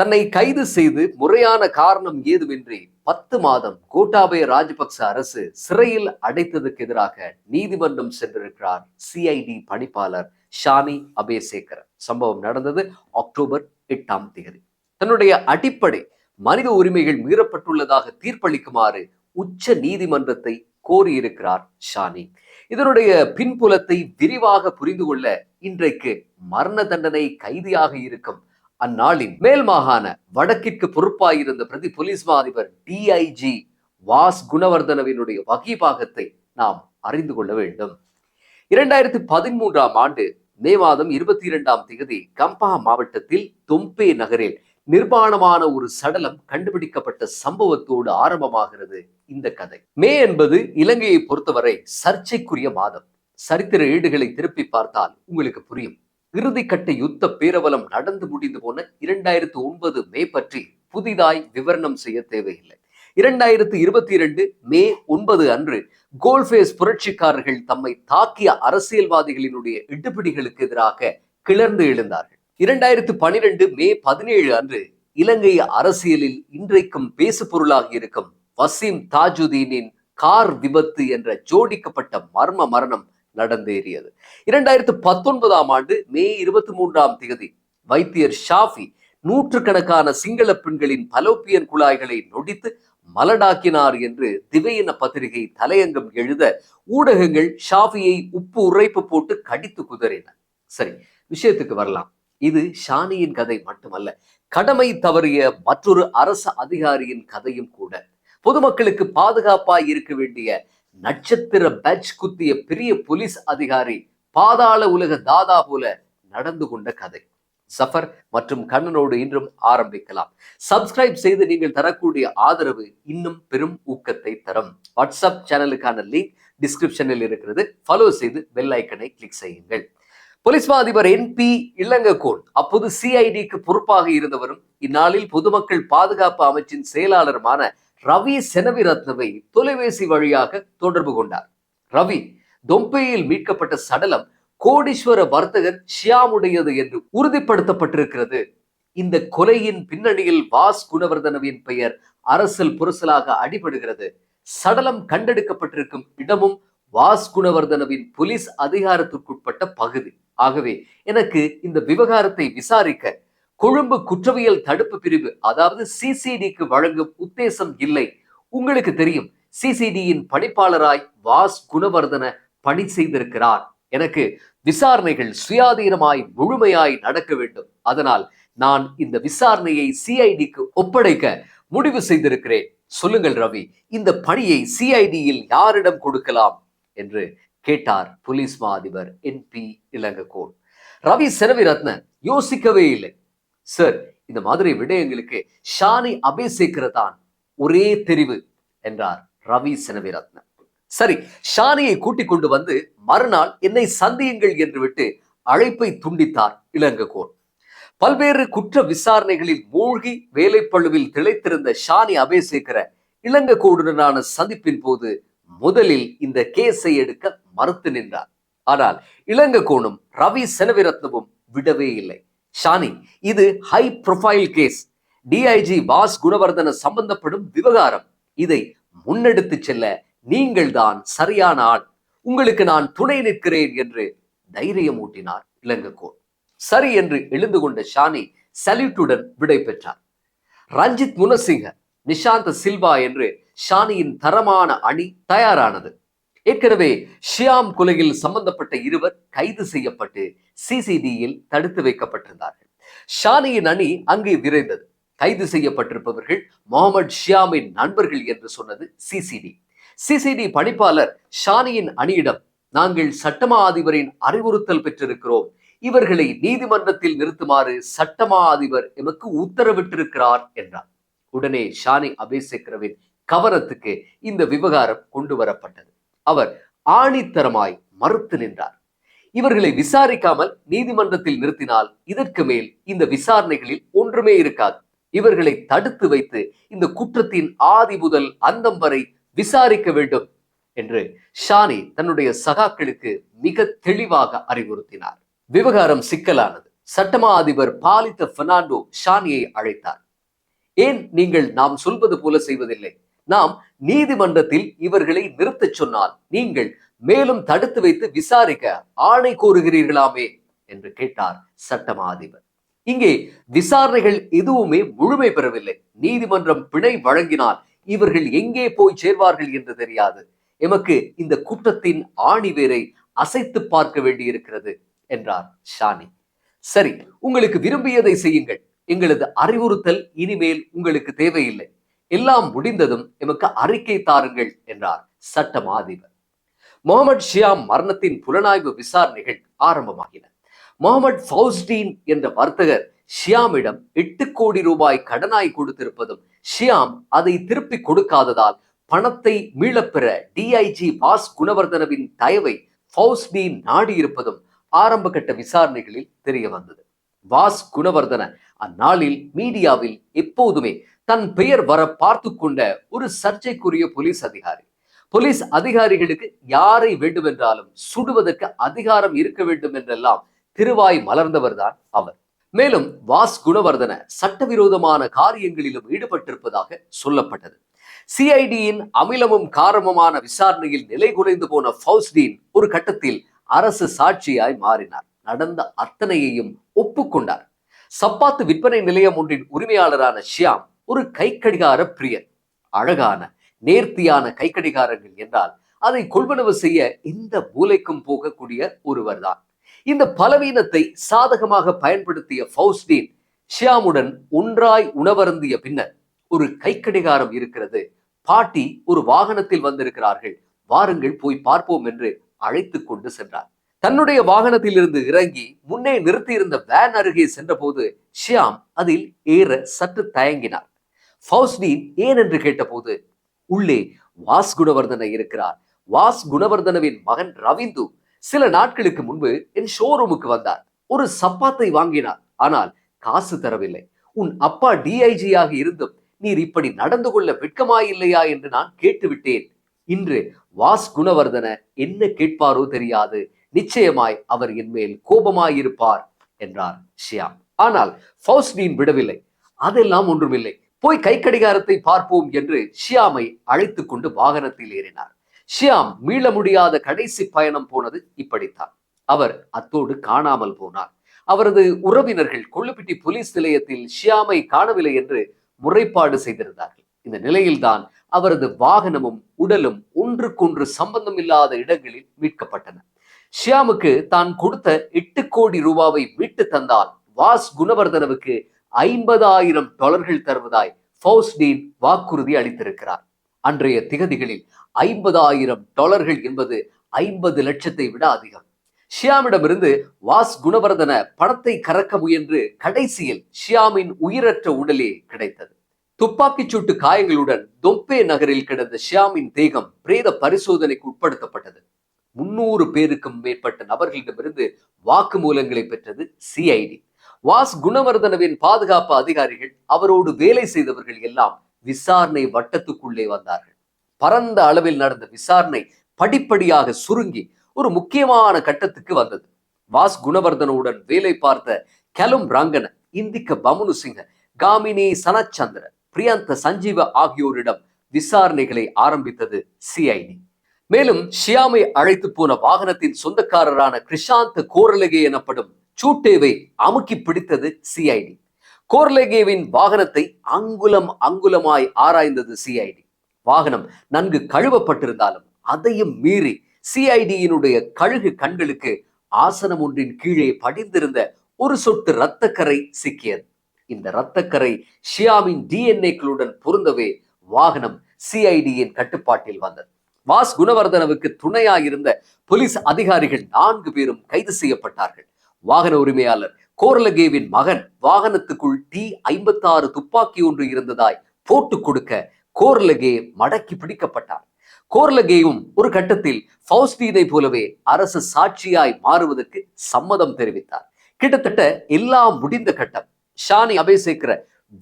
தன்னை கைது செய்து முறையான காரணம் ஏதுமின்றி பத்து மாதம் கோட்டாபய ராஜபக்ச அரசு சிறையில் அடைத்ததுக்கு எதிராக நீதிமன்றம் சென்றிருக்கிறார் சிஐடி பணிப்பாளர் ஷானி அபயசேகர் சம்பவம் நடந்தது அக்டோபர் எட்டாம் தேதி. தன்னுடைய அடிப்படை மனித உரிமைகள் மீறப்பட்டுள்ளதாக தீர்ப்பளிக்குமாறு உச்ச நீதிமன்றத்தை கோரியிருக்கிறார் ஷானி இதனுடைய பின்புலத்தை விரிவாக புரிந்து கொள்ள இன்றைக்கு மரண தண்டனை கைதியாக இருக்கும் அந்நாளின் மேல் மாகாண வடக்கிற்கு பொறுப்பாயிருந்த பிரதி போலீஸ் மா அதிபர் டிஐஜி வாஸ் குணவர்தனவினுடைய வகிபாகத்தை நாம் அறிந்து கொள்ள வேண்டும். இரண்டாயிரத்தி பதிமூன்றாம் ஆண்டு மே மாதம் இருபத்தி இரண்டாம் தேதி கம்பா மாவட்டத்தில் தொம்பே நகரில் நிர்மாணமான ஒரு சடலம் கண்டுபிடிக்கப்பட்ட சம்பவத்தோடு ஆரம்பமாகிறது இந்த கதை. மே என்பது இலங்கையை பொறுத்தவரை சர்ச்சைக்குரிய மாதம். சரித்திர ஏடுகளை திருப்பி பார்த்தால் உங்களுக்கு புரியும். இறுதிக்கட்ட யுத்த பேரவலம் நடந்து முடிந்து போன இரண்டாயிரத்து ஒன்பது மே பற்றி புதிதாய் விவரணம் செய்ய தேவையில்லை. இரண்டாயிரத்து இருபத்தி இரண்டு மே ஒன்பது அன்று கோல்ஃபேஸ் புரட்சிக்காரர்கள் தம்மை தாக்கிய அரசியல்வாதிகளினுடைய இடுபிடிகளுக்கு எதிராக கிளர்ந்து எழுந்தார்கள். இரண்டாயிரத்து பனிரெண்டு மே பதினேழு அன்று இலங்கை அரசியலில் இன்றைக்கும் பேசு பொருளாக இருக்கும் வசீம் தாஜுதீனின் கார் விபத்து என்ற ஜோடிக்கப்பட்ட மர்ம மரணம் நடந்தேறியது. இரண்டாயிரத்து பத்தொன்பதாம் ஆண்டு மே இருபத்தி மூன்றாம் தேதி வைத்தியர் ஷாஃபி நூற்றுக்கணக்கான சிங்கள பெண்களின் பலோப்பியன் குழாய்களை நொடித்து மலடாக்கினார் என்று திவையின பத்திரிகை தலையங்கம் எழுத ஊடகங்கள் ஷாஃபியை உப்பு உரைப்பு போட்டு கடித்து குதறின. சரி விஷயத்துக்கு வரலாம். இது ஷானியின் கதை மட்டுமல்ல கடமை தவறிய மற்றொரு அரச அதிகாரியின் கதையும் கூட. பொதுமக்களுக்கு பாதுகாப்பாய் இருக்க வேண்டிய நட்சத்திர பேட்ச் குத்திய பெரிய போலீஸ் அதிகாரி பாதாள உலக தாதா போல நடந்து கொண்ட கதை. சஃபர் மற்றும் கண்ணனோடு இன்றும் ஆரம்பிக்கலாம். சப்ஸ்கிரைப் செய்து நீங்கள் தரக்கூடிய ஆதரவு இன்னும் பெரும் ஊக்கத்தை தரும். வாட்ஸ்அப் சேனலுக்கான லிங்க் டிஸ்கிரிப்ஷனில் இருக்கிறது. ஃபாலோ செய்து பெல் ஐக்கனை கிளிக் செய்யுங்கள். போலீஸ் மா அதிபர் என் பி இளங்ககோன் அப்போது சிஐடிக்கு பொறுப்பாக இருந்தவரும் இந்நாளில் பொதுமக்கள் பாதுகாப்பு அமைச்சின் செயலாளருமான ரவி செனவிரத்னவை தொலைபேசி வழியாக தொடர்பு கொண்டார். ரவி தொம்பையில் மீட்கப்பட்ட சடலம் கோடீஸ்வர வர்த்தகர் ஷியாமுடையது என்று உறுதிப்படுத்தப்பட்டிருக்கிறது. இந்த கொலையின் பின்னணியில் வாஸ் குணவர்தனவின் பெயர் அரசல் புரசலாக அடிபடுகிறது. சடலம் கண்டெடுக்கப்பட்டிருக்கும் இடமும் வாஸ் குணவர்தனவின் போலீஸ் அதிகாரத்திற்குட்பட்ட பகுதி. ஆகவே எனக்கு இந்த விவகாரத்தை விசாரிக்க கொழும்பு குற்றவியல் தடுப்பு பிரிவு அதாவது சிசிடிக்கு வழங்கும் உத்தேசம் இல்லை. உங்களுக்கு தெரியும் சிசிடியின் பணிப்பாளராய் வாஸ் குணவர்தன பணி செய்திருக்கிறார். எனக்கு விசாரணைகள் சுயாதீனமாய் முழுமையாய் நடக்க வேண்டும். அதனால் நான் இந்த விசாரணையை சிஐடிக்கு ஒப்படைக்க முடிவு செய்திருக்கிறேன். சொல்லுங்கள் ரவி இந்த பணியை சிஐடியில் யாரிடம் கொடுக்கலாம்? என்று கேட்டார் போலீஸ் மா அதிபர் என் பி இளங்கோன் ரவி செனவிரத்ன யோசிக்கவே இல்லை. சார் இந்த மாதிரி விடயங்களுக்கு ஷானி அபேசேக்கர் தான் ஒரே தெரிவு என்றார் ரவி செனவிரத்ன சரி ஷானியை கூட்டிக் கொண்டு வந்து மறுநாள் என்னை சந்தியுங்கள் என்று விட்டு அழைப்பை துண்டித்தார் இளங்ககோன் பல்வேறு குற்ற விசாரணைகளில் மூழ்கி வேலைப்பழுவில் திளைத்திருந்த ஷானி அபேசேகர இளங்ககோடுடனான சந்திப்பின் போது முதலில் இந்த கேஸை எடுக்க மறுத்து நின்றார். ஆனால் இளங்ககோனும் ரவி செனவிரத்னவும் விடவே இல்லை. ஷானி இது high profile case DIG Vaas Gunawardena சம்பந்தப்படும் விவகாரம். இதை முன்னெடுத்து செல்ல நீங்கள் தான் சரியான ஆள். உங்களுக்கு நான் துணை நிற்கிறேன் என்று தைரியம் ஊட்டினார் இளங்ககோன் சரி என்று எழுந்து கொண்ட ஷானி சல்யூட்டுடன் விடை பெற்றார். ரஞ்சித் முனசிங்க நிஷாந்த சில்வா என்று ஷானியின் தரமான அணி தயாரானது. ஏற்கனவே ஷியாம் கொலையில் சம்பந்தப்பட்ட இருவர் கைது செய்யப்பட்டு சிசிடியில் தடுத்து வைக்கப்பட்டிருந்தார்கள். ஷானியின் அணி அங்கே விரைந்தது. கைது செய்யப்பட்டிருப்பவர்கள் முகமது ஷியாமின் நண்பர்கள் என்று சொன்னது சிசிடி. சிசிடி பணிப்பாளர் ஷானியின் அணியிடம் நாங்கள் சட்டமா அதிபரின் அறிவுறுத்தல் பெற்றிருக்கிறோம். இவர்களை நீதிமன்றத்தில் நிறுத்துமாறு சட்டமா அதிபர் எமக்கு உத்தரவிட்டிருக்கிறார் என்றார். உடனே ஷானி அபேசேக்கரவின் கவனத்துக்கு இந்த விவகாரம் கொண்டு வரப்பட்டது. அவர் ஆணித்தரமாய் மறுத்து நின்றார். இவர்களை விசாரிக்காமல் நீதிமன்றத்தில் நிறுத்தினால் இதற்கு மேல் இந்த விசாரணைகளில் ஒன்றுமே இருக்காது. இவர்களை தடுத்து வைத்து இந்த குற்றத்தின் ஆதி முதல் அந்தம் வரை விசாரிக்க வேண்டும் என்று ஷானி தன்னுடைய சகாக்களுக்கு மிக தெளிவாக அறிவுறுத்தினார். விவகாரம் சிக்கலானது. சட்டமா அதிபர் பாலித்த பெர்னாண்டோ ஷானியை அழைத்தார். ஏன் நீங்கள் நாம் சொல்வது போல செய்வதில்லை? நாம் நீதிமன்றத்தில் இவர்களை நிறுத்தச் சொன்னால் நீங்கள் மேலும் தடுத்து வைத்து விசாரிக்க ஆணை கோருகிறீர்களாமே என்று கேட்டார் சட்டமா அதிபர் இங்கே விசாரணைகள் எதுவுமே முழுமை பெறவில்லை. நீதிமன்றம் பிணை வழங்கினால் இவர்கள் எங்கே போய் சேர்வார்கள் என்று தெரியாது. எமக்கு இந்த குற்றத்தின் ஆணிவேரை அசைத்து பார்க்க வேண்டியிருக்கிறது என்றார் ஷானி. சரி உங்களுக்கு விரும்பியதை செய்யுங்கள். எங்களது அறிவுறுத்தல் இனிமேல் உங்களுக்கு தேவையில்லை. எல்லாம் முடிந்ததும் எமக்கு அறிக்கை தாருங்கள் என்றார் சட்ட அதிபர் முகமது ஷியாம் மரணத்தின் புலனாய்வு விசாரணைகள் ஆரம்பமாகின. முகமது ஃபவுஸ்டீன் என்ற வர்த்தகர் ஷியாமிடம் எட்டு கோடி ரூபாய் கடனாய் கொடுத்திருப்பதும் ஷியாம் அதை திருப்பி கொடுக்காததால் பணத்தை மீளப்பெற டிஐஜி வாஸ் குணவர்தனவின் தயவை ஃபவுஸ்டீன் நாடியிருப்பதும் ஆரம்ப கட்ட விசாரணைகளில் தெரிய வந்தது வாஸ் குணவர்தன அந்நாளில் மீடியாவில் எப்போதுமே தன் பெயர் வர பார்த்து கொண்ட ஒரு சர்ச்சைக்குரிய போலீஸ் அதிகாரி. போலீஸ் அதிகாரிகளுக்கு யாரை வேண்டுமென்றாலும் சுடுவதற்கு அதிகாரம் இருக்க வேண்டும் என்றெல்லாம் திருவாய் மலர்ந்தவர் தான் அவர். மேலும் வாஸ் குணவர்தன சட்டவிரோதமான காரியங்களிலும் ஈடுபட்டிருப்பதாக சொல்லப்பட்டது. சிஐடியின் அமிலமும் காரமுமான விசாரணையில் நிலை குலைந்து போன ஃபவுஸ்டீன் ஒரு கட்டத்தில் அரசு சாட்சியாய் மாறினார். நடந்த அத்தனையையும் ஒப்புக்கொண்டார். சப்பாத்து விற்பனை நிலையம் ஒன்றின் உரிமையாளரான ஷியாம் ஒரு கைக்கடிகார பிரியர் அழகான நேர்த்தியான கைக்கடிகாரங்கள் என்றால் அதை கொள்வனவு செய்ய இந்த மூலைக்கும் போகக்கூடிய ஒருவர்தான். இந்த பலவீனத்தை சாதகமாக பயன்படுத்திய ஃபவுஸ்டீன் ஷியாமுடன் ஒன்றாய் உணவருந்திய பின்னர் ஒரு கைக்கடிகாரம் இருக்கிறது. பாட்டி ஒரு வாகனத்தில் வந்திருக்கிறார்கள். வாருங்கள் போய் பார்ப்போம் என்று அழைத்து கொண்டு சென்றார். தன்னுடைய வாகனத்தில் இருந்து இறங்கி முன்னே நிறுத்தியிருந்த வேன் அருகே சென்றபோது ஷியாம் அதில் ஏற சற்று தயங்கினார். ஃபவுஸ்டீன் ஏன் என்று கேட்டபோது உள்ளே வாஸ் குணவர்தன இருக்கிறார். வாஸ் குணவர்தனவின் மகன் ரவிந்து சில நாட்களுக்கு முன்பு என் ஷோரூமுக்கு வந்தார். ஒரு சப்பாத்தை வாங்கினார். ஆனால் காசு தரவில்லை. உன் அப்பா டிஐஜியாக இருந்தும் நீர் இப்படி நடந்து கொள்ள வெட்கமாயில்லையா என்று நான் கேட்டுவிட்டேன். இன்று வாஸ் குணவர்தன என்ன கேட்பாரோ தெரியாது. நிச்சயமாய் அவர் என்மேல் கோபமாயிருப்பார் என்றார் ஷியாம். ஆனால் ஃபவுஸ்டீன் விடவில்லை. அதெல்லாம் ஒன்றுமில்லை. போய் கை கடிகாரத்தை பார்ப்போம் என்று ஷியாமை அழைத்து கொண்டு வாகனத்தில் ஏறினார். ஷியாம் மீள முடியாத கடைசி பயணம் போனது இப்படித்தான். அவர் அத்தோடு காணாமல் போனார். அவரது உறவினர்கள் கொள்ளுப்பிட்டி போலீஸ் நிலையத்தில் ஷியாமை காணவில்லை என்று முறைப்பாடு செய்திருந்தார்கள். இந்த நிலையில்தான் அவரது வாகனமும் உடலும் ஒன்றுக்கொன்று சம்பந்தம் இல்லாத இடங்களில் மீட்கப்பட்டன. ஷியாமுக்கு தான் கொடுத்த எட்டு கோடி ரூபாவை மீட்டு தந்தால் வாஸ் குணவர்தனவுக்கு ஐம்பதாயிரம் டாலர்கள் தருவதாய் ஃபவுஸ்டீன் வாக்குறுதி அளித்திருக்கிறார். அன்றைய திகதிகளில் ஐம்பதாயிரம் டாலர்கள் என்பது ஐம்பது லட்சத்தை விட அதிகம். ஷியாமிடமிருந்து வாஸ் குணவர்தன பணத்தை கறக்க முயன்று கடைசியில் ஷியாமின் உயிரற்ற உடலே கிடைத்தது. துப்பாக்கிச் சூட்டு காயங்களுடன் தொம்பே நகரில் கிடந்த ஷியாமின் தேகம் பிரேத பரிசோதனைக்கு உட்படுத்தப்பட்டது. முன்னூறு பேருக்கும் மேற்பட்ட நபர்களிடமிருந்து வாக்குமூலங்களை பெற்றது சிஐடி வாஸ் குணவர்தனவின் பாதுகாப்பு அதிகாரிகள் அவரோடு வேலை செய்தவர்கள் எல்லாம் விசாரணை வட்டத்துக்குள்ளே வந்தார்கள். பரந்த அளவில் நடந்த விசாரணை படிப்படியாக சுருங்கி ஒரு முக்கியமான கட்டத்துக்கு வந்தது. வாஸ் குணவர்தனவுடன் வேலை பார்த்த கலும் ரங்கன இந்திக்க பமுனு சிங்க காமினி சனச்சந்திர பிரியந்த சஞ்சீவ ஆகியோரிடம் விசாரணைகளை ஆரம்பித்தது சிஐடி. மேலும் ஷியாமை அழைத்து போன வாகனத்தின் சொந்தக்காரரான கிருஷாந்த் கோரலகே எனப்படும் சூட்டேவை அமுக்கி பிடித்தது சிஐடி கோர்லெகேவின் வாகனத்தை அங்குலம் அங்குலமாய் ஆராய்ந்தது சிஐடி வாகனம் நன்கு கழுவப்பட்டிருந்தாலும் அதையும் மீறி சிஐடியினுடைய கழுகு கண்களுக்கு ஆசனம் ஒன்றின் கீழே படிந்திருந்த ஒரு சொட்டு இரத்தக்கரை சிக்கியது. இந்த இரத்தக்கரை ஷியாமின் டிஎன்ஏக்களுடன் பொருந்தவே வாகனம் சிஐடியின் கட்டுப்பாட்டில் வந்தது. வாஸ் குணவர்தனவுக்கு துணையாயிருந்த போலீஸ் அதிகாரிகள் நான்கு பேரும் கைது செய்யப்பட்டார்கள். வாகன உரிமையாளர் கோர்லகேவின் மகன் வாகனத்துக்குள் டி ஐம்பத்தாறு துப்பாக்கி ஒன்று இருந்ததாய் போட்டு கொடுக்க கோர்லகே மடக்கி பிடிக்கப்பட்டார். கோர்லகேயும் ஒரு கட்டத்தில் ஃபவுஸ்டீனை போலவே அரசு சாட்சியாய் மாறுவதற்கு சம்மதம் தெரிவித்தார். கிட்டத்தட்ட எல்லாம் முடிந்த கட்டம். ஷானி அபேசேக்கர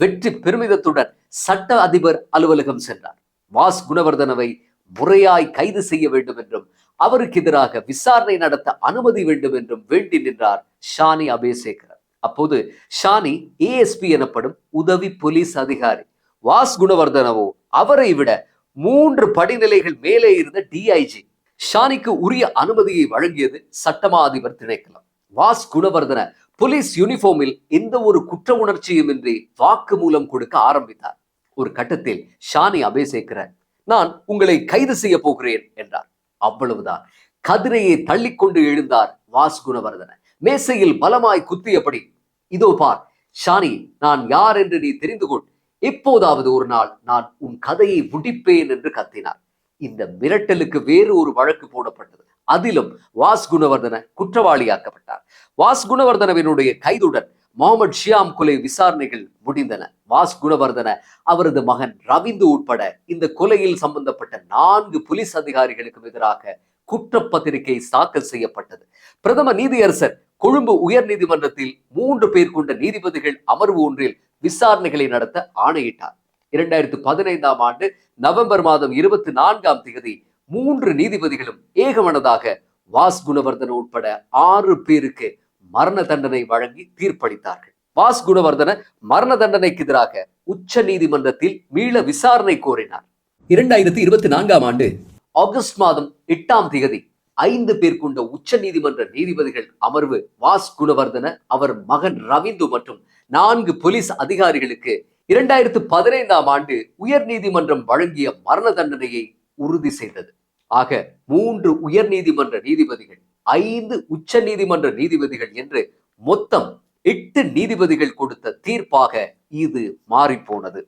வெற்றி பெருமிதத்துடன் சட்ட அதிபர் அலுவலகம் சென்றார். வாஸ் குணவர்தனவை முறையாய் கைது செய்ய வேண்டும் என்றும் அவருக்கு எதிராக விசாரணை நடத்த அனுமதி வேண்டும் என்றும் வேண்டி நின்றார் ஷானி அபேசேகர் அப்போது ஷானி ஏஎஸ்பி எனப்படும் உதவி போலீஸ் அதிகாரி வாஸ் குணவர்தனவோ அவரை விட மூன்று படிநிலைகள் மேலே இருந்த டிஐஜி ஷானிக்கு உரிய அனுமதியை வழங்கியது சட்டமா அதிபர் திணைக்களம். வாஸ் குணவர்தன போலீஸ் யூனிஃபார்மில் எந்த ஒரு குற்ற உணர்ச்சியுமின்றி வாக்கு மூலம் கொடுக்க ஆரம்பித்தார். ஒரு கட்டத்தில் ஷானி அபேசேகரன் நான் உங்களை கைது செய்ய போகிறேன் என்றார். அவ்வளவுதான். கதிரையை தள்ளிக்கொண்டு எழுந்தார் வாசுகுணவர்தன. மேசையில் பலமாய் குத்தியபடி இதோ பார் ஷானி நான் யார் என்று நீ தெரிந்து கொள். எப்போதாவது ஒரு நாள் நான் உன் கதையை முடிப்பேன் என்று கத்தினார். இந்த மிரட்டலுக்கு வேறு ஒரு வழக்கு போடப்பட்டது. அதிலும் வாஸ் குணவர்தன குற்றவாளியாக்கப்பட்டார். வாஸ் குணவர்தனவினுடைய கைதுடன் முகமது ஷியாம் கொலை விசாரணைகள் முடிந்தன. வாஸ் குணவர்தன அவரது மகன் ரவிந்து உட்பட இந்த கொலையில் சம்பந்தப்பட்ட நான்கு போலீஸ் அதிகாரிகளுக்கும் எதிராக குற்றப்பத்திரிகை தாக்கல் செய்யப்பட்டது. பிரதம நீதியரசர் கொழும்பு உயர் நீதிமன்றத்தில் மூன்று பேர் கொண்ட நீதிபதிகள் அமர்வு ஒன்றில் விசாரணைகளை நடத்த ஆணையிட்டார். இரண்டாயிரத்து பதினைந்தாம் ஆண்டு நவம்பர் மாதம் இருபத்தி நான்காம் தேதி மூன்று நீதிபதிகளும் ஏகமனதாக வாஸ் குணவர்தன உட்பட ஆறு பேருக்கு மரண தண்டனை வழங்கி தீர்ப்பளித்தார்கள். வாஸ் குணவர்தன மரண தண்டனைக்கு எதிராக உச்ச நீதிமன்றத்தில் மீள விசாரணை கோரினார். இரண்டாயிரத்தி இருபத்தி நான்காம் ஆண்டு ஆகஸ்ட் மாதம் எட்டாம் தேதி ஐந்து பேர் கொண்ட உச்ச நீதிமன்ற நீதிபதிகள் அமர்வு வாஸ் குணவர்தன அவர் மகன் ரவிந்து மற்றும் நான்கு போலீஸ் அதிகாரிகளுக்கு இரண்டாயிரத்து பதினைந்தாம் ஆண்டு உயர் நீதிமன்றம் வழங்கிய மரண தண்டனையை உறுதி செய்தது. ஆக மூன்று உயர் நீதிமன்ற நீதிபதிகள் ஐந்து உச்ச நீதிமன்ற நீதிபதிகள் என்று மொத்தம் எட்டு நீதிபதிகள் கொடுத்த தீர்ப்பாக இது மாறிப்போனது.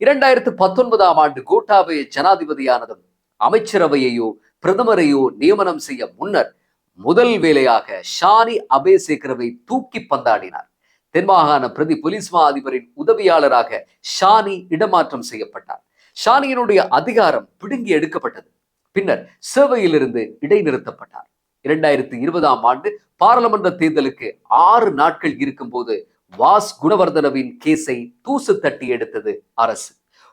இரண்டாயிரத்து பத்தொன்பதாம் ஆண்டு கோட்டாபய ஜனாதிபதியானதும் அமைச்சரவையையோ பிரதமரையோ நியமனம் செய்ய முன்னர் முதல் வேலையாக ஷானி அபேசேகரவை தூக்கி பந்தாடினார். தென்மாகாண பிரதி போலீஸ் மா அதிபரின் உதவியாளராக ஷானி இடமாற்றம் செய்யப்பட்டார். ஷானியினுடைய அதிகாரம் பிடுங்கி எடுக்கப்பட்டது. பின்னர் சேவையிலிருந்து இடைநிறுத்தப்பட்டார். இரண்டாயிரத்தி இருபதாம் ஆண்டு பாராளுமன்ற தேர்தலுக்கு ஆறு நாட்கள் இருக்கும்போது வாஸ் குணவர்தனவின் கேஸை தூசு தட்டி எடுத்தது அரசு.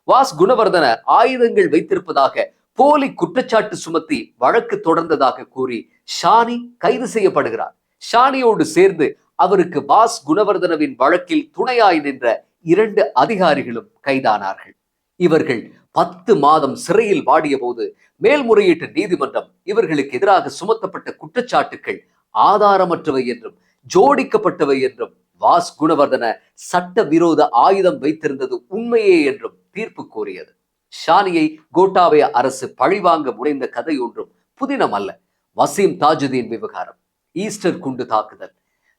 வாஸ் குணவர்தன ஆயுதங்கள் வைத்திருப்பதாக போலி குற்றச்சாட்டு சுமத்தி வழக்கு தொடர்ந்ததாக கூறி ஷானி கைது செய்யப்படுகிறார். ஷானியோடு சேர்ந்து அவருக்கு வாஸ் குணவர்தனவின் வழக்கில் துணையாய் நின்ற இரண்டு அதிகாரிகளும் கைதானார்கள். இவர்கள் பத்து மாதம் சிறையில் வாடிய போது மேல்முறையீட்டு நீதிமன்றம் இவர்களுக்கு எதிராக சுமத்தப்பட்ட குற்றச்சாட்டுகள் ஆதாரமற்றவை என்றும் ஜோடிக்கப்பட்டவை என்றும் வாஸ் குணவர்தன சட்ட விரோத ஆயுதம் வைத்திருந்தது உண்மையே என்றும் தீர்ப்பு கூறியது. ஷானியை கோட்டாபய அரசு பழிவாங்க முனைந்த கதை ஒன்றும் புதினம் அல்ல. வசீம் தாஜுதீன் விவகாரம் ஈஸ்டர் குண்டு தாக்குதல்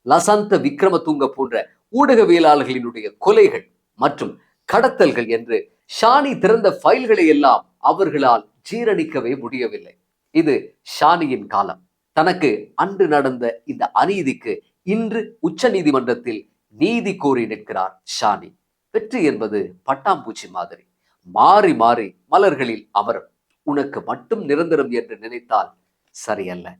லசந்த விக்ரமதுங்க போன்ற ஊடகவியலாளர்களினுடைய கொலைகள் மற்றும் கடத்தல்கள் என்று ஷானி திறந்த ஃபைல்களை எல்லாம் அவர்களால் ஜீரணிக்கவே முடியவில்லை. இது ஷானியின் காலம். தனக்கு அன்று நடந்த இந்த அநீதிக்கு இன்று உச்ச நீதிமன்றத்தில் நீதி கோரி நிற்கிறார் ஷானி. வெற்றி என்பது பட்டாம்பூச்சி மாதிரி. மாறி மாறி மலர்களில் அமரும். உனக்கு மட்டும் நிரந்தரம் என்று நினைத்தால் சரியல்ல.